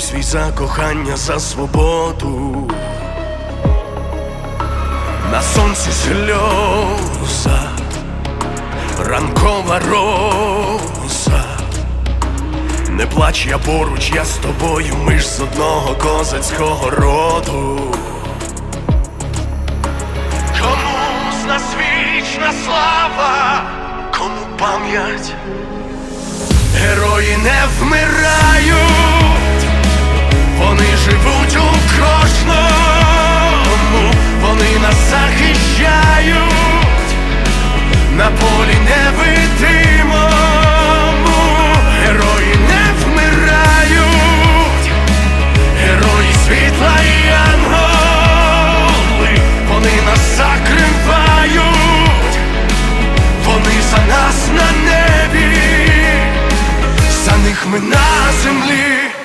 свій за кохання, за свободу. На сонці сльоза, ранкова роза. Не плач, я поруч, я з тобою, ми ж з одного козацького роду. Кому з нас вічна слава, кому пам'ять, герої не вмирають. на землі.